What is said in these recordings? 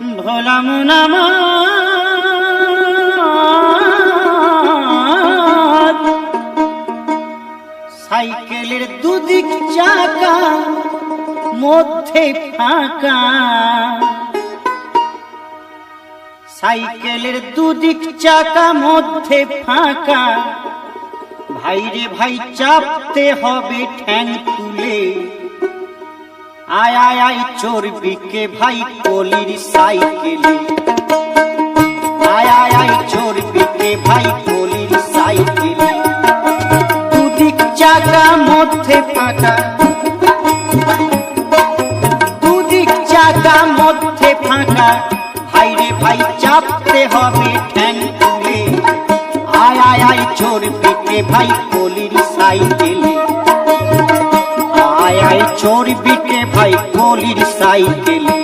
ভোলা মুনামা সাইকেলের দুদিক চাকা, মধ্যে ফাঁকা। সাইকেলের দুদিক চাকা, মধ্যে ফাঁকা। ভাইরে ভাই চাপতে হবে ঠ্যাং তুলে। আয় আয় আয় চর্বিকে ভাই, কলির সাইকেলে। আয় আয় আয় চর্বিকে ভাই, কলির সাইকেলে। দুদিক চাকা মধ্যে ফাঁকা। দুদিক চাকা মধ্যে ফাঁকা। ভাইরে ভাই, চাপতে হবে ঠ্যাং তুলে। আয় আয় আয় চর্বিকে ভাই, কলির সাইকেলে। চর্বিকে ভাই কলির সাইকেল।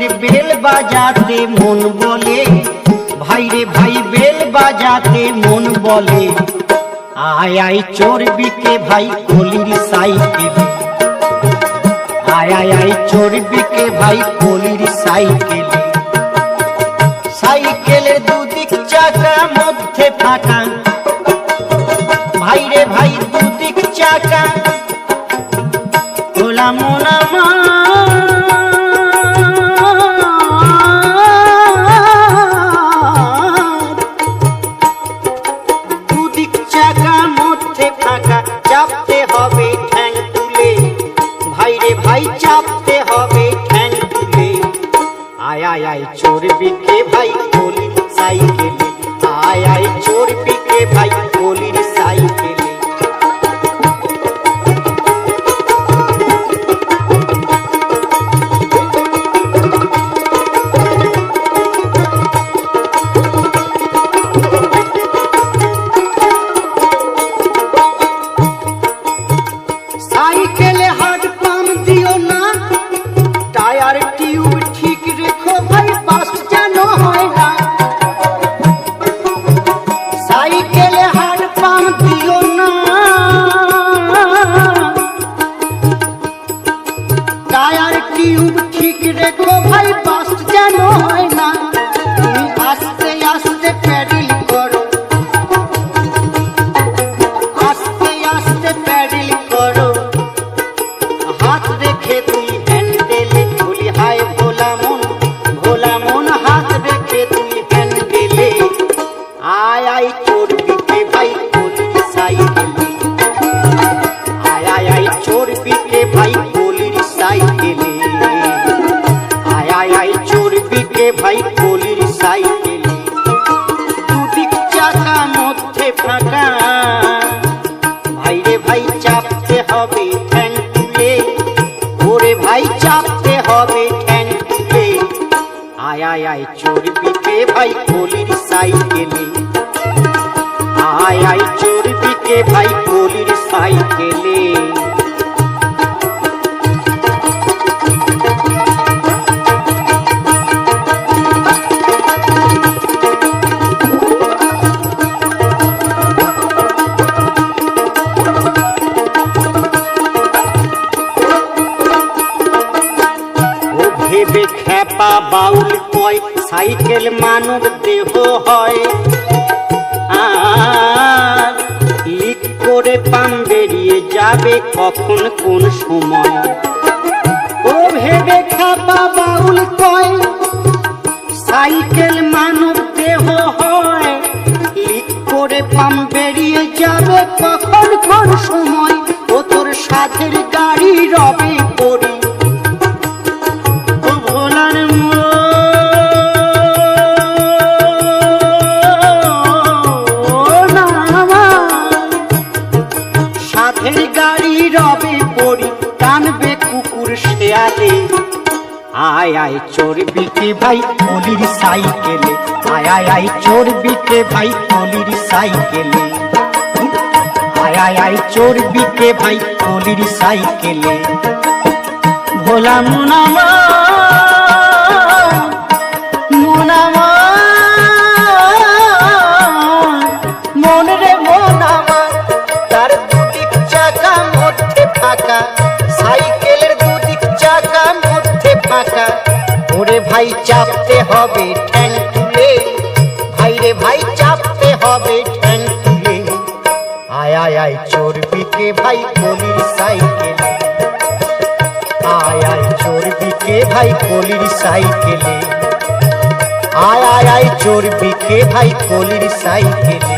তাদের বেল বাজাতে মন বলে। ভাইরে ভাই, বেল বাজাতে মন বলে। আয় আয় চর্বিকে ভাই, কলির সাইকেল আয় আয় আয় চর্বিকে ভাই, কলির সাইকেল সাইকেলের দুদিক চাকা মধ্যে ফাঁকা। আয় চর্বিকে ভাই কলির সাইকেলে। আয় আয় আয় চর্বিকে ভাই কলির সাইকেলে। দুদিক চাকা মধ্যে ফাঁকা। ভাইরে ভাই চাপতে হবে ঠ্যাং তুলে। ওরে ভাই চাপতে হবে ঠ্যাং তুলে। আয় আয় আয় চর্বিকে ভাই কলির সাইকেলে। আয় আয় চর্বিকে ভাই কলির সাইকেলে। ও ভেবে খ্যাপা বাউল কয়, সাইকেল মানব দেহ হয়। আর লিক করে পাম বেরিয়ে যাবে কখন কোন সময়। ও ভেবে খ্যাপা বাউল কয়, সাইকেল মানব দেহ হয়। লিক করে পাম বেরিয়ে যাবে শেয়ালে আয় আয় চর্বিকে ভাই, কলির সাইকেলে। আয় আয় আয় চর্বিকে ভাই, কলির সাইকেলে। আয় আয় আয় চর্বিকে ভাই, কলির সাইকেলে। ভোলা মুনামা মুনামা মন রে মোনামা তার দুদিক চাকা মধ্যে ফাঁকা। ভাই চাপতে হবে ঠ্যাং তুলে ভাই রে ভাই চাপতে হবে ঠ্যাং তুলে আয় আয় আয়, চর্বিকে ভাই কলির সাইকেলে। আয় আয়, চর্বিকে ভাই কলির সাইকেলে। আয় আয় আয়, চর্বিকে ভাই কলির সাইকেলে।